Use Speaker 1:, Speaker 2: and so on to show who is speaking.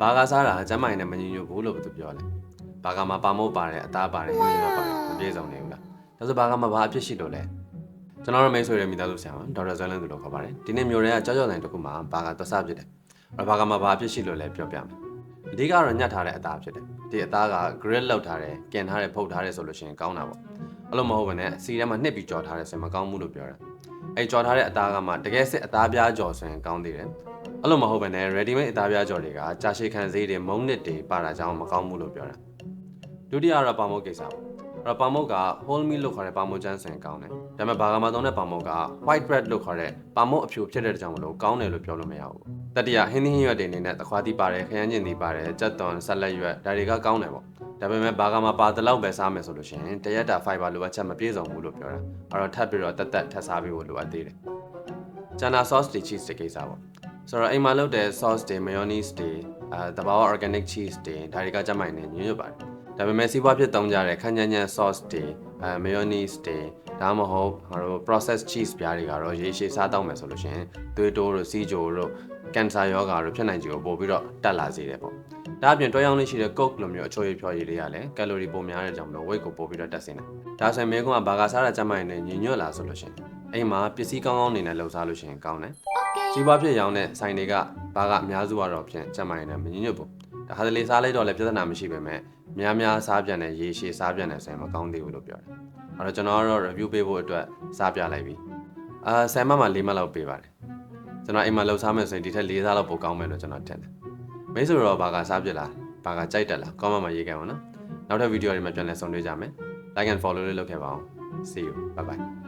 Speaker 1: ဘာကစားတာကျမ်းမိုင်နဲ့မညီညွတ်ဘူးလို့ဘယ်သူပြောလဲဘာကမှပါမို့ပါတယ်အသားပါတယ်ဟင်းရောပါတယ်မပြေဆုံးနေဘူးလားဒါဆိုဘာကမှဘာအဖြစ်ရှိလို့လဲကျွန်တော်တို့မိတ်ဆွေတွေမိသားစုဆရာမဒေါက်တာဇွဲလန်းသူလို့ခေါ်ပါတယ်ဒီနေ့မျိုးတွေကကြောက်ကြောက်နိုင်တစ်ခုမှဘာကသစဖြစ်တယ်အဲ့ဘာကမှဘာအဖြစ်ရှိလို့လဲပြောပြမယ်အဓိကတော့ညှက်ထားတဲ့အသားဖြစ်တယ်ဒီအသားက grill လောက်ထားတယ်ကင်ထားတယ်ဖုတ်ထားတယ်ဆိုလို့ရှိရင်ကောင်းတာပေါ့အဲ့လိုမဟုတ်ဘဲနဲ့စီထဲမှာနှစ်ပြီးကြော်ထားတယ်ဆိုရင်မကောင်းဘူးလို့ပြောတာအဲ့ကြော်ထားတဲ့အသားကမှတကယ်စစ်အသားပြားကြော်ဆိုရင်ကောင်းသေးတယ် အဲ့လိုမဟုတ်ဘဲနဲ့ ready made အသားပြားကြော်တွေကကြာရှည်ခံစေးတွေမုံနစ်တွေပါတာကြောင့်မကောင်းဘူးလို့ပြောတာဒုတိယကတော့ပါမုတ်ကိစ္စပေါ့အဲ့တော့ပါမုတ်က whole meat လို့ခေါ်တဲ့ပါမုတ်ကျန်းဆိုရင်ကောင်းတယ်ဒါပေမဲ့ဘာကမှသုံးတဲ့ပါမုတ်က white bread လို့ခေါ်တဲ့ပါမုတ်အဖြူဖြစ်တဲ့ကြောင့်မလို့ကောင်းတယ်လို့ပြောလို့မရဘူးတတိယဟင်းသီးဟင်းရွက်တွေအနေနဲ့သခွားသီးပါတယ်ခရမ်းကျင်သီးပါတယ်ကြက်သွန်ဆက်လက်ရွက်ဒါတွေကကောင်းတယ်ပေါ့ဒါပေမဲ့ဘာကမှပါတလောက်ပဲစားမယ်ဆိုလို့ရှိရင်တရက်တာ fiber လိုအပ်ချက်မပြည့်စုံဘူးလို့ပြောတာအဲ့တော့ထပ်ပြီးတော့တက်တက်ထပ်စားပြီးဖို့လိုအပ်သေးတယ်ကျန်တာ sauce တွေ cheese တွေကိစ္စပေါ့ ဆိုတော့အိမ်မှာလုပ်တဲ့ sauce တွေ mayonnaise တွေအဲတဘာဝ organic cheese တွေဒါတွေကကြက်မိုင်နေညွှန်ညွတ်ပါတယ်ဒါပေမဲ့စီးပွားဖြစ်သုံးကြတဲ့ခန်းညံ့ညံ့ sauce တွေအဲ mayonnaise တွေဒါမှမဟုတ်ငါတို့ processed cheese ပြားတွေကတော့ရေရှည်စားတောင်းမယ်ဆိုလို့ရှိရင်သွေးတိုးတို့စီးကြိုတို့ကင်ဆာရောဂါတို့ဖြစ်နိုင်ခြေကိုပို့ပြီးတော့တက်လာစေတယ်ပေါ့ ဒါအပြင်တွဲရောင်းလေးရှိတဲ့ coke လိုမျိုးအချိုရည်ဖြော်ရည်တွေကလည်းကယ်လိုရီပိုများတဲ့ကြောင့်မလို့ weight ကိုပို့ပြီးတော့တက်စေတယ်ဒါဆိုရင်မဲကွန်းကဘာကစားတာကြက်မိုင်နေညညွတ်လာဆိုလို့ရှိရင်အိမ်မှာပစ္စည်းကောင်းကောင်းနေနဲ့လှုပ်စားလို့ရှိရင်ကောင်းတယ်စီးပွားဖြစ်ရောင်းတဲ့ဆိုင်တွေကဘာကအများစုကတော့ဖြင့်ကျက်မိုင်းနဲ့မညညွတ်ဘူးဒါဟာတလေစားလိုက်တော့လည်းပြဿနာမရှိပေမဲ့များများစားပြန်တဲ့ရေရှည်စားပြန်တဲ့ဆိုရင်မကောင်းသေးဘူးလို့ပြောတယ်အဲ့တော့ကျွန်တော်ကတော့ review ပေးဖို့အတွက်စားပြလိုက်ပြီအာဆယ်မမှာ၄မလောက်ပေးပါတယ်ကျွန်တော်အိမ်မှာလှုပ်စားမယ်ဆိုရင်ဒီထက်၄စားလောက်ပိုကောင်းမယ်လို့ကျွန်တော်ထင်တယ် မိတ်ဆွေတော့ဘာကစားပြစ်လားဘာကကြိုက်တက်လား comment မှာရေးခဲ့ပါနော်နောက်ထပ်ဗီဒီယိုတွေမှာပြန်လည်ဆုံတွေ့ကြမယ် like and follow လေးလုပ်ခဲ့ပါအောင် see you bye bye